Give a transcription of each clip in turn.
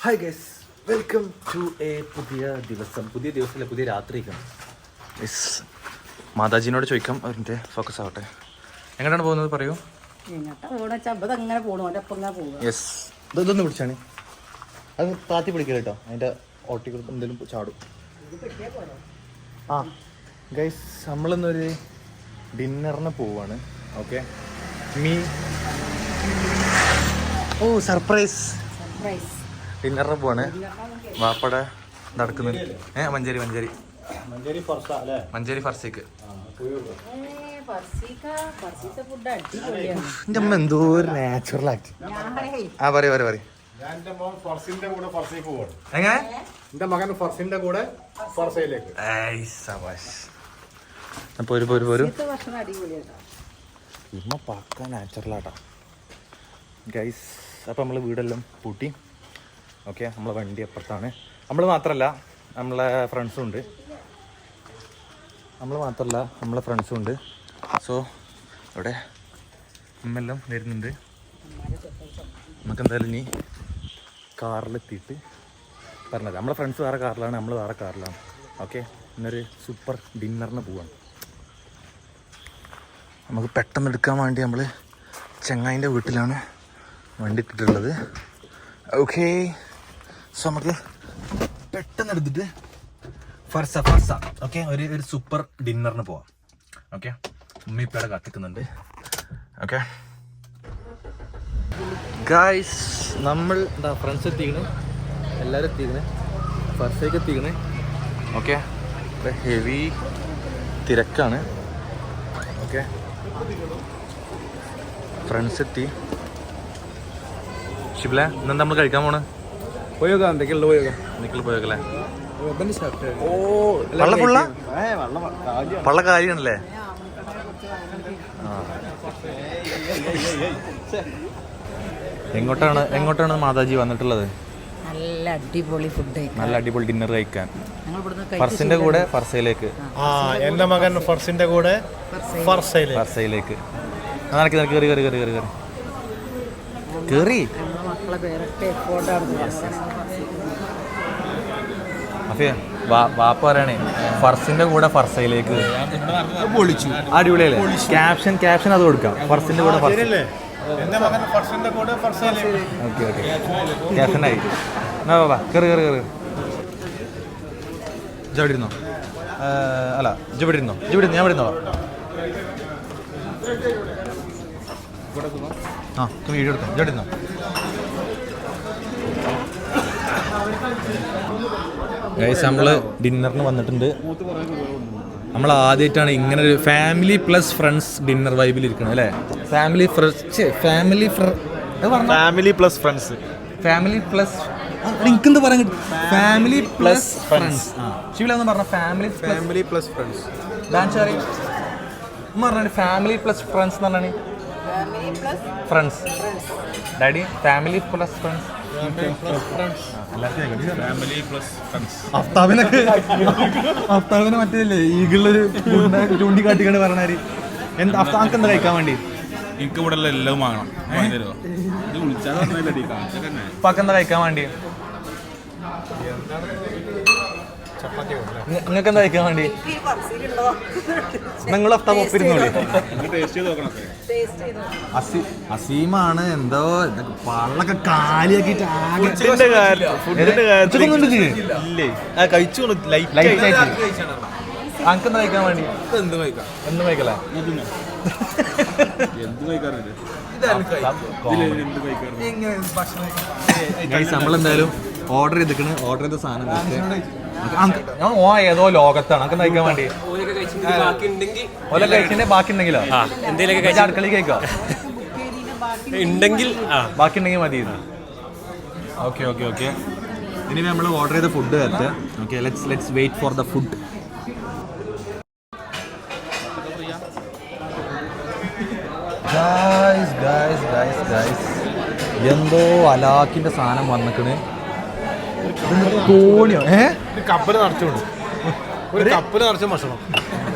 Hi guys welcome to a പുതിയ ദിവസം പുതിയ ദിവസമല്ല പുതിയ രാത്രിക്കാണ് യെസ് മാതാജിനോട് ചോദിക്കാം അവരിന്റെ ഫോക്കസ് ആവട്ടെ. എങ്ങനെയാണ് പോകുന്നത്? പറയൂ. യെസ് ഇതൊന്ന് പിടിച്ചാണ് അത് താത്തി പിടിക്കല കേട്ടോ. അതിന്റെ ഓട്ടികൾ എന്തെങ്കിലും ചാടും. ആ. ഗൈസ് നമ്മളിന്നൊരു ഡിന്നറിന് പോവാണ്. ഓക്കെ മീ ഓ സർപ്രൈസ് സർപ്രൈസ് ഡിന്നറിന് പോവാണ് വാപ്പട നടക്കുന്നത് ഏ മഞ്ചേരി മഞ്ചേരി. മഞ്ചേരി ഫർസിക്ക്. എന്റെ അമ്മ എന്തോ ഒരു നാച്ചുറൽ ആക്ട് ആ പറയൂ പറയൂ പറയൂ. എങ്ങനെ? എന്റെ മകൻ ഫർസിന്റെ കൂടെ ഫർസയിലേക്ക്. ഇമ്മ പക്ക നാച്ചുറലാട്ടാ ഗൈസ് അപ്പോൾ നമ്മൾ വീടെല്ലാം പൂട്ടി. ഓക്കെ നമ്മളെ വണ്ടി അപ്പുറത്താണ്. നമ്മൾ മാത്രമല്ല നമ്മളെ ഫ്രണ്ട്സും ഉണ്ട് നമ്മൾ മാത്രമല്ല നമ്മളെ ഫ്രണ്ട്സും ഉണ്ട് സോ അവിടെ അമ്മെല്ലാം വരുന്നുണ്ട്. നമുക്ക് എന്തായാലും ഇനി കാറിലെത്തിയിട്ട് പറഞ്ഞത് നമ്മളെ ഫ്രണ്ട്സ് വേറെ കാറിലാണ് നമ്മൾ വേറെ കാറിലാണ്. ഓക്കെ ഇന്നൊരു സൂപ്പർ ഡിന്നറിന് പോവാണ്. നമുക്ക് പെട്ടെന്ന് എടുക്കാൻ വേണ്ടി നമ്മൾ ചെങ്ങായിന്റെ വീട്ടിലാണ് വണ്ടി ഇട്ടിട്ടുള്ളത്. ഓക്കെ. സോ നമുക്ക് പെട്ടെന്ന് എടുത്തിട്ട് ഫർസ ഫർസ. ഓക്കെ ഒരു ഒരു സൂപ്പർ ഡിന്നറിന് പോവാം. ഓക്കെ ഉമ്മ ഇപ്പയുടെ കത്തിക്കുന്നുണ്ട്. ഓക്കെ ഗായ്സ് നമ്മൾ എന്താ ഫ്രണ്ട്സ് എത്തിക്കണേ. എല്ലാവരും എത്തിക്കണേ. ഫർസയ്ക്ക് എത്തിക്കണേ. ഓക്കെ ഹെവി തിരക്കാണ്. ഓക്കെ ഫ്രണ്ട്സ് എത്തി. ഷിബില ഇന്നെന്താ നമ്മൾ കഴിക്കാൻ പോണ്? പോയോക്കാം എന്തൊക്കെയുള്ള പോയോക്കാം നിക്കൽ പോയോക്കല്ലേ ഓ വള്ള പുള്ള പള്ള കാര്യമാണല്ലേ എങ്ങോട്ടാണ് എങ്ങോട്ടാണ് മാതാജി വന്നിട്ടുള്ളത്? നല്ല അടിപൊളി ഫുഡ് നല്ല അടിപൊളി ഡിന്നർ കഴിക്കാൻ. ഫർസിന്റെ കൂടെ ഫർസയിലേക്ക്. ആ എന്റെ മകൻ ഫർസിന്റെ കൂടെ ഫർസയിലേക്ക്. നടക്കി നടക്കി കയറി കയറി കയറി കയറി കയറി മക്കളെ പേരൊക്കെ എഫോർട്ടാണ് വാപ്പ പറയണേ ഫർസിന്റെ കൂടെ ഫർസയിലേക്ക്. പൊളിച്ചു. അടിപൊളിയല്ലേ? ക്യാപ്ഷൻ ക്യാപ്ഷൻ അത് കൊടുക്കാം. ഫർസിന്റെ കൂടെ ഓക്കെ ഓക്കെ. ക്യാപ്ഷനായി എന്നാ ബാബാ കയറി കയറി കയറി ജവിടെ ഇരുന്നോ അല്ല ജവിടെ ഇരുന്നോ ജവിടെ ഞാൻ ഇവിടെ ഇരുന്നോളാം. ആ വീഡിയോ എടുത്തോ? ജവിടെ ഗൈസ് നമ്മൾ ഡിന്നറിന് വന്നിട്ടുണ്ട്. നമ്മൾ ആദ്യമായിട്ടാണ് ഇങ്ങനെ ഒരു ഫാമിലി പ്ലസ് ഫ്രണ്ട്സ് ഡിന്നർ വൈബിൽ ഇരിക്കണം അല്ലേ? Family friends family family plus friends family plus എനിക്കെന്ത് പറയാൻ കിട്ടും? ഫാമിലി പ്ലസ് ഫ്രണ്ട്സ് ശിവല എന്ന് പറഞ്ഞ? Family family plus friends dance അറിയാം പറഞ്ഞാൽ ഫാമിലി പ്ലസ് ഫ്രണ്ട്സ് എന്ന് പറഞ്ഞാൽ friends daddy family plus friends അഫ്താബിനൊക്കെ അഫ്താബിനെ മറ്റേ ഈഗിളൊരു ചൂണ്ടിക്കാട്ടിക്കൊണ്ട് പറഞ്ഞാൽ എന്താ അഫ്താബ് എന്താ കഴിക്കാൻ വേണ്ടി? എനിക്ക് ഇവിടെ എല്ലാം വാങ്ങണം പക്കെന്താ കഴിക്കാൻ വേണ്ടി? നിങ്ങൾക്ക് എന്താ കഴിക്കാൻ വേണ്ടി? നിങ്ങൾ അഫ്താബ് ഒപ്പിരുന്നോളി ടേസ്റ്റ് ചെയ്ത് നോക്കണം അസി അസീമാണ് എന്തോ പള്ളൊക്കെ കാലിയാക്കിട്ട് കഴിച്ചു അനക്ക് എന്താ കഴിക്കാൻ വേണ്ടി? എന്ത് കഴിക്കാം? എന്ത് കഴിക്കല? എന്ത് കഴിക്കാറുണ്ട് നമ്മളെന്തായാലും ഓർഡർ ചെയ്തിക്കണ് ഓർഡർ ചെയ്ത സാധനം ഞാൻ ഓ ഏതോ ലോകത്താണ്. അതൊക്കെ നയിക്കാൻ വേണ്ടി. ഓല കഴിച്ചിന്റെ ബാക്കി ഉണ്ടെങ്കിലോ? എന്തെങ്കിലും അടുക്കളയിൽ കഴിക്കോ ഉണ്ടെങ്കിൽ ബാക്കിണ്ടെങ്കിൽ ബാക്കി ഉണ്ടെങ്കിൽ മതി ഓക്കെ ഓക്കെ ഓക്കെ. ഇനി നമ്മൾ ഓർഡർ ചെയ്ത food okay let's let's wait for the food guys guys guys guys എന്തോ അലാക്കിന്റെ സാധനം വന്നിക്കണ്. തോണിയോ? ഏ? ഒരു കപ്പൽ നിറച്ചുകൊണ്ട്. ഒരു കപ്പൽ നിറച്ച ഭക്ഷണം.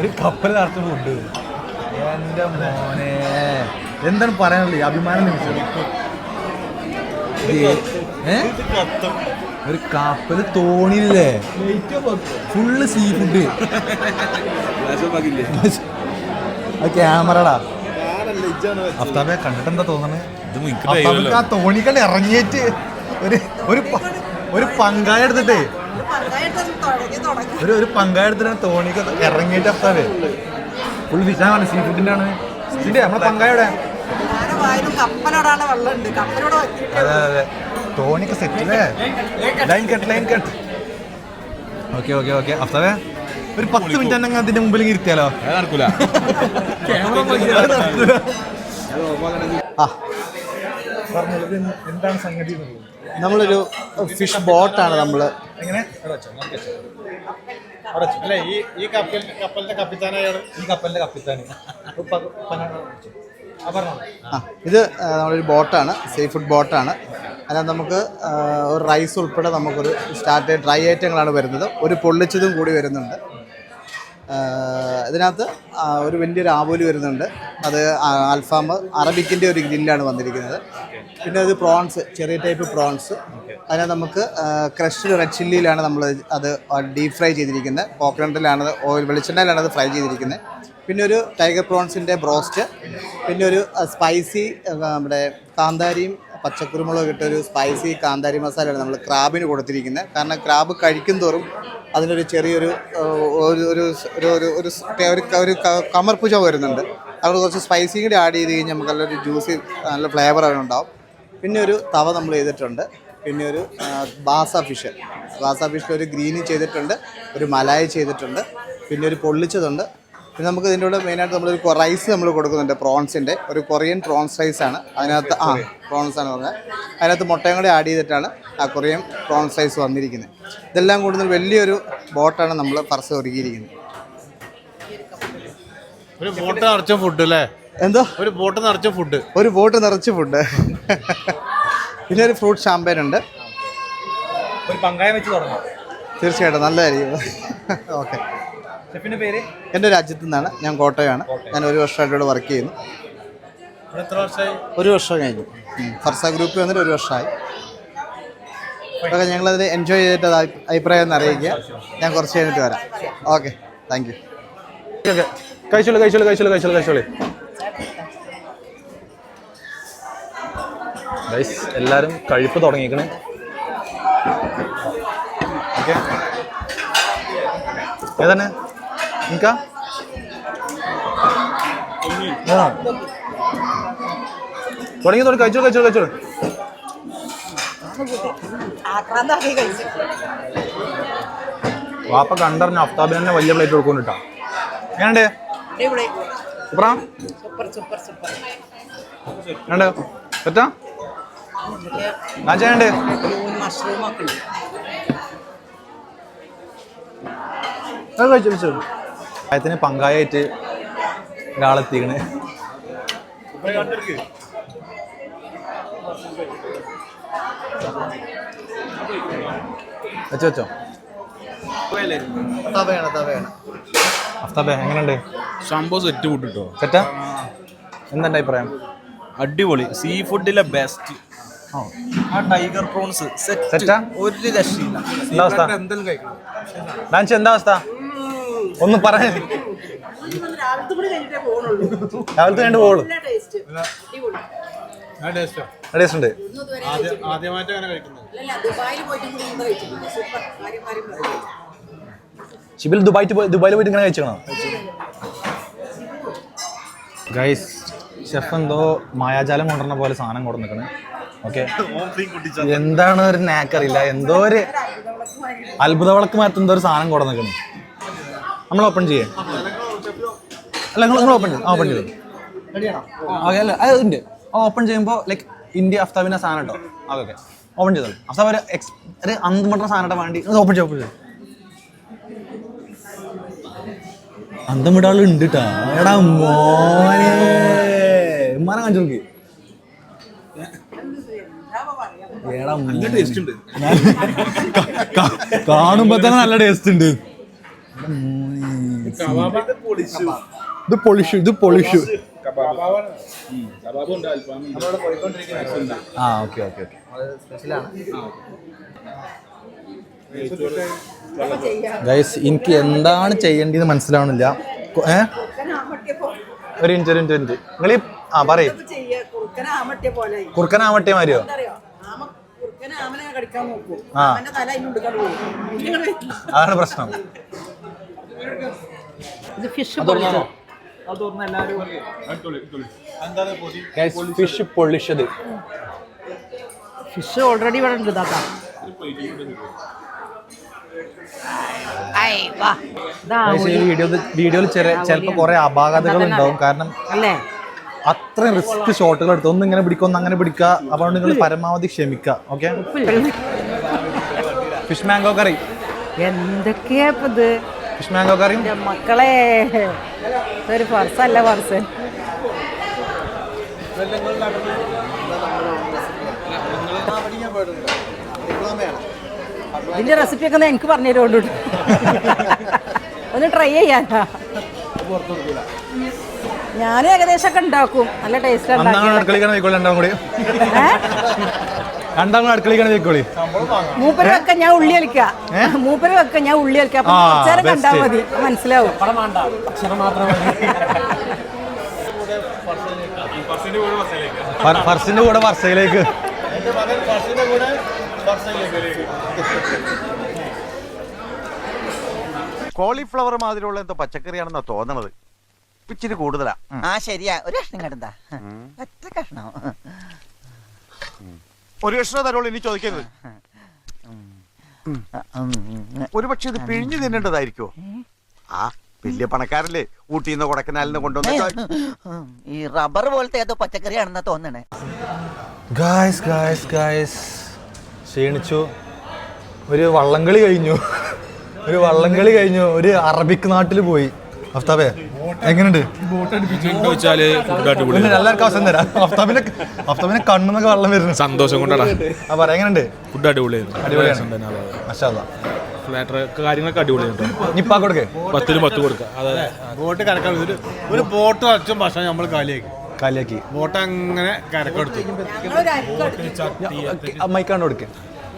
ഒരു കപ്പൽ നിറച്ച ഫുഡ് എന്റെ മോനെ. എന്താണ് പറയാനുള്ളത്? ഈ അഭിമാന നിമിഷം. ഏ? ഒരു കപ്പൽ തോണിയില്ലേ ഫുള്ള് സീ ഫുഡ് അത് ക്യാമറടാ. അഫ്താബെ കണ്ടിട്ട് എന്താ തോന്നണേ തോണിക്കണ്ട് ഇറങ്ങിയിട്ട് ഒരു ഒരു ഒരു പങ്കായ എടുത്തിട്ടേ. ഒരു ഒരു പങ്കായ എടുത്തിട്ട് തോണിക്ക് ഇറങ്ങിയിട്ട് അഫ്താബെ ഫുൾ വിശാലാണ് സീ ഫുഡിന്റെ ആണ് ഇതിന്റെ നമ്മളെ പങ്കായുടെ അതെ അതെ തോണിക്ക് സെറ്റ് അല്ലേ line cut line cut okay okay okay അഫ്താബെ ഒരു പത്ത് മിനിറ്റ് തന്നെ അതിന്റെ മുമ്പിൽ ഇരുത്തിയാലോ? നടക്കൂല. ആ. എന്താണ് സംഗതി നമ്മളൊരു ഫിഷ് ബോട്ടാണ് നമ്മൾ എങ്ങനെ? അല്ലേ ഈ ഈ കപ്പൽ കപ്പലിന്റെ കപ്പിത്താനായാണ് ഈ കപ്പലിന്റെ ഇത് നമ്മളൊരു ബോട്ടാണ് സീ ഫുഡ് ബോട്ടാണ്. അതിനകത്ത് നമുക്ക് ഒരു റൈസ് ഉൾപ്പെടെ നമുക്കൊരു സ്റ്റാർട്ട് ഡ്രൈ ഐറ്റങ്ങളാണ് വരുന്നത്. ഒരു പൊള്ളിച്ചതും കൂടി വരുന്നുണ്ട്. ഇതിനകത്ത് ഒരു വലിയൊരു ആവോലി വരുന്നുണ്ട്. അത് അൽഫാം അറബിക്കിന്റെ ഒരു ഗ്രില്ലാണ് വന്നിരിക്കുന്നത്. പിന്നെ അത് പ്രോൺസ് ചെറിയ ടൈപ്പ് പ്രോൺസ് അതിനെ നമുക്ക് ക്രഷ്ഡ് റെഡ് ചില്ലിയിലാണ് നമ്മൾ അത് ഡീപ് ഫ്രൈ ചെയ്തിരിക്കുന്നത്. കോക്കനട്ടിലാണ് ഓയിൽ വെളിച്ചെണ്ണയിലാണ് അത് ഫ്രൈ ചെയ്തിരിക്കുന്നത്. പിന്നെ ഒരു ടൈഗർ പ്രോൺസിന്റെ ബ്രോസ്റ്റ് പിന്നെ ഒരു സ്പൈസി നമ്മുടെ കാന്താരിയും പച്ചക്കുരുമുളകും ഇട്ട ഒരു സ്പൈസി കാന്താരി മസാലയാണ് നമ്മൾ ക്രാബിന് കൊടുത്തിരിക്കുന്നത്. കാരണം ക്രാബ് കഴിക്കും തോറും അതിനൊരു ചെറിയൊരു ഒരു ഒരു ഒരു ഒരു ഒരു സ് ഒരു ക- ഒരു ക- കമർപ്പ് ചുവ വരുന്നുണ്ട്. അവിടെ കുറച്ച് സ്പൈസി കൂടി ആഡ് ചെയ്ത് കഴിഞ്ഞാൽ നമുക്ക് നല്ലൊരു ജ്യൂസി നല്ല ഫ്ലേവർ ഉണ്ടാവും പിന്നെ ഒരു തവ നമ്മൾ ചെയ്തിട്ടുണ്ട്. പിന്നെ ഒരു ബാസ ഫിഷ്. ബാസ ഫിഷിൽ ഒരു ഗ്രീനി ചെയ്തിട്ടുണ്ട് ഒരു മലായി ചെയ്തിട്ടുണ്ട് പിന്നെ ഒരു പൊള്ളിച്ചതുണ്ട്. പിന്നെ നമുക്ക് ഇതിന്റെ കൂടെ മെയിനായിട്ട് നമ്മളൊരു റൈസ് നമ്മൾ കൊടുക്കുന്നുണ്ട് പ്രോൺസിന്റെ ഒരു കൊറിയൻ പ്രോൺസ് റൈസ് ആണ്. അതിനകത്ത് ആ പ്രോൺസ് ആണ് പറഞ്ഞത്. അതിനകത്ത് മുട്ടയും കൂടി ആഡ് ചെയ്തിട്ടാണ് ആ കൊറിയൻ പ്രോൺസ് റൈസ് വന്നിരിക്കുന്നത്. ഇതെല്ലാം കൂടുന്ന വലിയൊരു ബോട്ടാണ് നമ്മൾ ഫർസ് ഒരുക്കിയിരിക്കുന്നത്. ഒരു ബോട്ട് നിറച്ച ഫുഡ് അല്ലേ? എന്തോ? ഒരു ബോട്ട് നിറച്ച ഫുഡ് ഒരു ബോട്ട് നിറച്ച ഫുഡ് പിന്നെ ഒരു ഫ്രൂട്ട് ഷാമ്പയിൻ ഉണ്ട്. ഒരു പങ്കായം വെച്ച് തുടങ്ങാം. തീർച്ചയായിട്ടും നല്ലതായിരിക്കും. ഓക്കെ ഷെഫിന്റെ പേര്? എന്റെ രാജ്യത്തു നിന്നാണ്. ഞാൻ കോട്ടയമാണ് ഞാൻ ഒരു വർഷമായിട്ട് ഇവിടെ വർക്ക് ചെയ്യുന്നു. എത്ര വർഷമായി? ഒരു വർഷം കഴിഞ്ഞു. ഫർസ ഗ്രൂപ്പിൽ വന്നിട്ട് ഒരു വർഷമായി. ഓക്കെ ഞങ്ങളതിൽ എൻജോയ് ചെയ്തിട്ട് അഭിപ്രായം ഒന്ന് അറിയിക്കുക. ഞാൻ കുറച്ച് കഴിഞ്ഞിട്ട് വരാം. ഓക്കെ താങ്ക് യു കഴിച്ചോളൂ കഴിച്ചോളൂ കഴിച്ചോളൂ കഴിച്ചോളൂ കഴിച്ചോളൂ. ഗൈസ് എല്ലാവരും കഴിപ്പ് തുടങ്ങിക്കണ്. ഓക്കെ. ഏതാണ്? നിക്കാ തുടങ്ങി തുടങ്ങി കഴിച്ചോ കഴിച്ചോ കഴിച്ചോ വാപ്പ കണ്ടറിഞ്ഞ അഫ്താബിന് തന്നെ വലിയ പ്ലേറ്റ് കൊടുക്കുന്നുട്ടാ എങ്ങനെയുണ്ട്? അടിപൊളി. സൂപ്പറാ? Super super super. എങ്ങനെയുണ്ട്? പറ്റാ മഷ്റൂം ഒക്കെ ഉണ്ട് പ്രായത്തിന് പങ്കായിട്ട് ഒരാളെത്തിക്കണേ. വെച്ചോ വെച്ചോ. തവയാണ് തവയാണ് അഫ്താബെ എങ്ങനെയുണ്ട്? സംഭവം സെറ്റ് കൂട്ടിട്ടോ സെറ്റാ? എന്താ അഭിപ്രായം? അടിപൊളി. സീ ഫുഡിലെ ബെസ്റ്റ് ആ ടൈഗർ പ്രോൺസ് സെറ്റ് ഒരു രക്ഷയില്ല. എന്താ അവസ്ഥ? ഡാൻസ് എന്താ അവസ്ഥ? ഒന്ന് പറയാൻ രാവിലത്തെ രണ്ട് പോളൂ ടേസ്റ്റ് അടിപൊളി ആ. ടേസ്റ്റോ ടേസ്റ്റ് ഉണ്ട്. പറയും ഷിബിൽ ദുബായിട്ട് ദുബായിൽ പോയിട്ട് ഇങ്ങനെ കഴിച്ചോ ഗൈസ് ഷെഫ് എന്തോ മായാജാലം കൊണ്ടുവരുന്ന പോലെ സാധനം കൊണ്ടുവന്നിക്കണ് ഓക്കെ എന്താണ് ഒരു നാക്കറിയില്ല എന്തോ ഒരു അത്ഭുത വിളക്ക് മാറ്റുന്ന ഒരു സാധനം കൊണ്ടുവന്നിക്കണ് നമ്മൾ ഓപ്പൺ ചെയ്യേ. അല്ല നിങ്ങൾ നിങ്ങൾ ഓപ്പൺ ചെയ്തു ഓപ്പൺ ചെയ്തു. ഓക്കെ അല്ല അത് ഉണ്ട്. ഓപ്പൺ ചെയ്യുമ്പോൾ ലൈക്ക് ഇന്ത്യ അഫ്താബിന്റെ സാധനം കേട്ടോ ഓക്കെ ഓക്കെ ഓപ്പൺ ചെയ്തോളൂ. അഫ്താബ് ഒരു എക്സ് ഒരു അന്ത് മട്ട സാധനം വേണ്ടി ഓപ്പൺ ചെയ്യും ഓപ്പൺ ചെയ്തു അന്തം വിടാൾ ഉണ്ട് ട്ടാ. എടാ മോനെ. ഉമ്മാനെ കാണിച്ചു നോക്ക് എടാ നല്ല ടേസ്റ്റ് ഉണ്ട്. കാണുമ്പോ തന്നെ നല്ല ടേസ്റ്റ് ഉണ്ട്. ഇത് പൊളിഷു ഇത് പൊളിഷു ആ ഓക്കെ ഓക്കെ ഓക്കെ. സ്പെഷ്യലാണ് ഗൈസ് എനിക്ക് എന്താണ് ചെയ്യേണ്ടത് മനസ്സിലാവണില്ല. ഏഹ് ഏ? ഒരു ഇഞ്ച് ഒരു ഇഞ്ച് ഇഞ്ച് നിങ്ങൾ നിങ്ങൾ ആ പറയും. ചെയ്യ കുറുക്കനെ ആമട്ടിയ ആ. അതാണ് പ്രശ്നം. ഇത് ഫിഷ് ഫിഷ് പൊള്ളിച്ചത്. ഫിഷ് ഓൾറെഡി ഇവിടെ ഉണ്ട് ഇതാക്കാം വീഡിയോ വീഡിയോയിൽ ചെറിയ ചിലപ്പോൾ കുറെ അപാകതകൾ ഉണ്ടാവും. കാരണം അല്ലേ? അത്രയും റിസ്ക് ഷോട്ടുകൾ എടുത്തു ഒന്ന് ഇങ്ങനെ പിടിക്കുക ഒന്ന് അങ്ങനെ പിടിക്കുക അപ്പോൾ നിങ്ങൾ പരമാവധി ക്ഷമിക്കുക ഓക്കെ? ഫിഷ് മാംഗോ കറി. എന്തൊക്കെയാ ഇപ്പൊ ഇത്? ഫിഷ് മാംഗോ കറിയും എന്റെ മക്കളെ നടന്നു പർസല്ല പർസൻ ഇതിന്റെ റെസിപ്പി ഒക്കെ എനിക്ക് പറഞ്ഞു തരുള്ളൂ ഒന്ന് ട്രൈ ചെയ്യാനാ. ഞാൻ ഏകദേശം ഒക്കെ ഉണ്ടാക്കും. നല്ല ടേസ്റ്റ് മൂപ്പരൊക്കെ വെക്കോളി മൂപ്പര് വെക്ക ഞാൻ ഉള്ളി കളിക്ക മൂപ്പര് വെക്ക ഞാൻ ഉള്ളി കളിക്ക അപ്പൊ ആ, കുറച്ചേരം കണ്ടാ. മതി. മനസ്സിലാവും. ഫർസിന്റെ കൂടെ വർഷയിലേക്ക് കോളിഫ്ലവർ മാതിരിയുള്ള എന്തോ പച്ചക്കറിയാണെന്നാ തോന്നണത്. ഇച്ചിരി കൂടുതലാ. ആ ശരിയാ. ഒരു കഷ്ണം കണ്ടാ ഒറ്റ കഷ്ണം? ഒരു കഷ്ണം തരുള്ളൂ ഇനി ചോദിക്കരുത്. ഒരുപക്ഷെ ഇത് പിഴിഞ്ഞു തിന്നേണ്ടതായിരിക്കോ ആ വലിയ പണക്കാരല്ലേ. ഊട്ടിന്ന് കൊടക്കനാലിന്ന് കൊണ്ടുവന്ന ഈ റബ്ബർ പോലത്തെ ഏതോ പച്ചക്കറിയാണെന്നാ തോന്നണേ. ഗായ്സ് ഗായ്സ് ഗായ്സ് ക്ഷീണിച്ചു. ഒരു വള്ളംകളി കഴിഞ്ഞു. ഒരു വള്ളംകളി കഴിഞ്ഞു. ഒരു അറബിക് നാട്ടിൽ പോയി. അഫ്താബേ എങ്ങനെയുണ്ട് എല്ലാവർക്കും അവസരം തരാം. അഫ്താബിന്റെ അഫ്താബിന്റെ കണ്ണുന്നൊക്കെ വള്ളം വരുന്നു. സന്തോഷം കൊണ്ടാടാ. ആ പറ എങ്ങനെയുണ്ട് ഫുഡ് അടിപൊളിയായിരുന്നു അടിപൊളിയാണ്. ഫ്ലാറ്റർ കാര്യങ്ങളൊക്കെ അടിപൊളിയാണ് നിപ്പാ കൊടുക്കേ. പത്തിന് പത്ത് കൊടുക്കുക അതെ. ബോട്ട് കരക്കാൻ ഒരു ഒരു ബോട്ട് അച്ഛൻ ഭക്ഷണം നമ്മൾ കാലിയാക്കി. കാലിയാക്കി. ബോട്ട് അങ്ങനെ കരക്കെടുത്തു മൈക്കാണ്ട്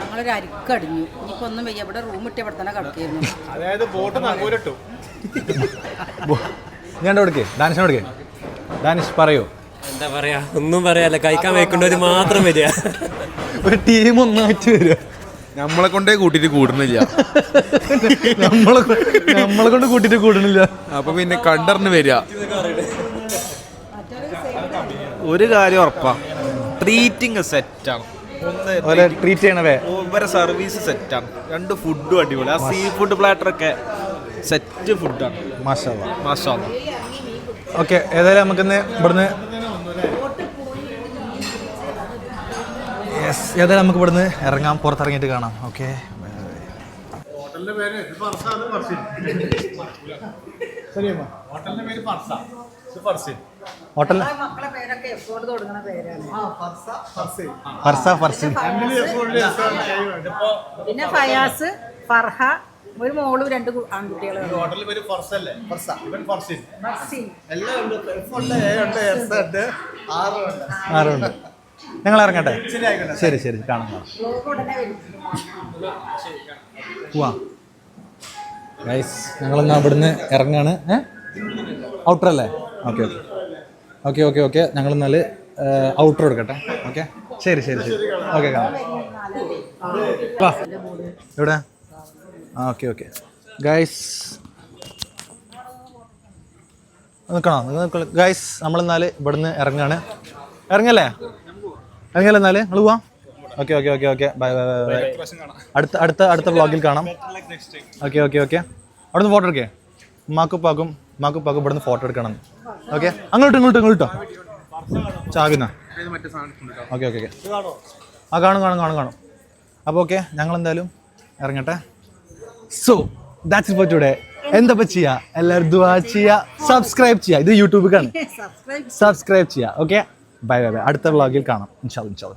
ഞങ്ങളൊരു അരിക്കടിഞ്ഞു ഇനിയിപ്പോ ഒന്നും വയ്യ. ഇവിടെ റൂം ഇട്ടി ഇവിടെ തന്നെ കിടക്കായിരുന്നു. അതായത് ബോട്ട് നങ്ങൂരിട്ടു ഞാൻ കൊടുക്കേ? ഡാനിഷ് കൊടുക്കേ? ഡാനിഷ് പറയൂ. എന്താ പറയാ? ഒന്നും പറയാല്ല. കഴിക്കാൻ വെക്കേണ്ടവര് മാത്രം വരിക. ഒരു ടീം ഒന്നായിട്ട് വരിക. നമ്മളെ കൊണ്ടേ കൂട്ടിട്ട് കൂടുന്നില്ല. നമ്മളെ നമ്മളെ കൊണ്ട് കൂട്ടിട്ട് കൂടണില്ല അപ്പൊ പിന്നെ കണ്ടറിന് വരിക. ഒരു കാര്യം ഉറപ്പാ. ട്രീറ്റിംഗ് സെറ്റാണ് ഒന്ന് ഓലെ ട്രീറ്റ് ചെയ്യണവേ. ഇവരെ സർവീസ് സെറ്റാണ് രണ്ട് ഫുഡും അടിപൊളി. ആ സീ ഫുഡ് പ്ലാറ്റർ ഒക്കെ സെറ്റ് ഫുഡാണ് മാഷാ. മാഷാ. ഓക്കെ ഏതായാലും നമുക്കിന്ന് ഇവിടുന്ന് യെസ് ഏതായാലും നമുക്ക് ഇവിടുന്ന് ഇറങ്ങാം പുറത്തിറങ്ങിയിട്ട് കാണാം. ഓക്കെ ഹോട്ടലിന്റെ പേര് ഹോട്ടലിന്റെ പേര് പർസ. ഇത് ഫർസിൻ ഹോട്ടൽ? മക്കളെ പേരൊക്കെ എപ്പോഴും തുടങ്ങുന്ന പേരാണ്. ഫർസ ഫർസിൻ പിന്നെ ഫയാസ് ഫർഹ ഒരു മോളും രണ്ട് ആൺകുട്ടികളും. ഹോട്ടലിന്റെ പേര് ഫർസല്ലേ? ഫർസ. ഇവൻ ഫർസിൻ എല്ലാം ഉണ്ട്. ഉണ്ട് ഉണ്ട് ഉണ്ട് ആറ് ഉണ്ട്. ആരുണ്ട് ഞങ്ങൾ ഇറങ്ങട്ടെ ശരി ശരി. ശരി കാണാം. പോവാം. ഗൈസ് ഞങ്ങളെന്നാ അവിടുന്ന് ഇറങ്ങാണ്. ഏ? ഔട്ടർ അല്ലേ? Okay okay okay okay okay. ഞങ്ങൾ എന്നാൽ ഔട്ടർ എടുക്കട്ടെ. ഓക്കെ? ശരി ശരി ശരി. ഓക്കെ എവിടെ? ആ ഓക്കെ ഓക്കെ. ഗൈസ് നിൽക്കണോ? ഗൈസ് നമ്മളെന്നാൽ ഇവിടുന്ന് ഇറങ്ങാണ്. ഇറങ്ങല്ലേ? ഇറങ്ങല്ലേ എന്നാൽ നിങ്ങൾ പോവാം? Okay okay okay okay. Bye bye bye bye അടുത്ത അടുത്ത അടുത്ത വ്ളോഗിൽ കാണാം. Okay okay okay. അവിടുന്ന് ഫോട്ടോ എടുക്കേ? ഉമ്മാക്കുപ്പാക്കും ഉമ്മാക്കുപ്പാക്കും ഇവിടെ ഇവിടുന്ന് ഫോട്ടോ എടുക്കണം. ഓക്കെ. അങ്ങോട്ട് ഇങ്ങോട്ട് ഇങ്ങോട്ടോ ചാവിന്ന ഓക്കെ ഓക്കെ ഓക്കെ. ആ കാണും കാണും കാണും കാണും. അപ്പോൾ ഓക്കെ ഞങ്ങൾ എന്തായാലും ഇറങ്ങട്ടെ സോ ദാറ്റ്സ് ഫോർ ടുഡേ എന്താ ചെയ്യുക എല്ലാവരും ദുവാ സബ്സ്ക്രൈബ് ചെയ്യുക ഇത് യൂട്യൂബിൽ കാണും സബ്സ്ക്രൈബ് ചെയ്യുക ഓക്കെ? ബൈ ബൈ ബൈ അടുത്ത വ്ളോഗിൽ കാണാം. ഇൻഷാൽ ഇൻഷാൽ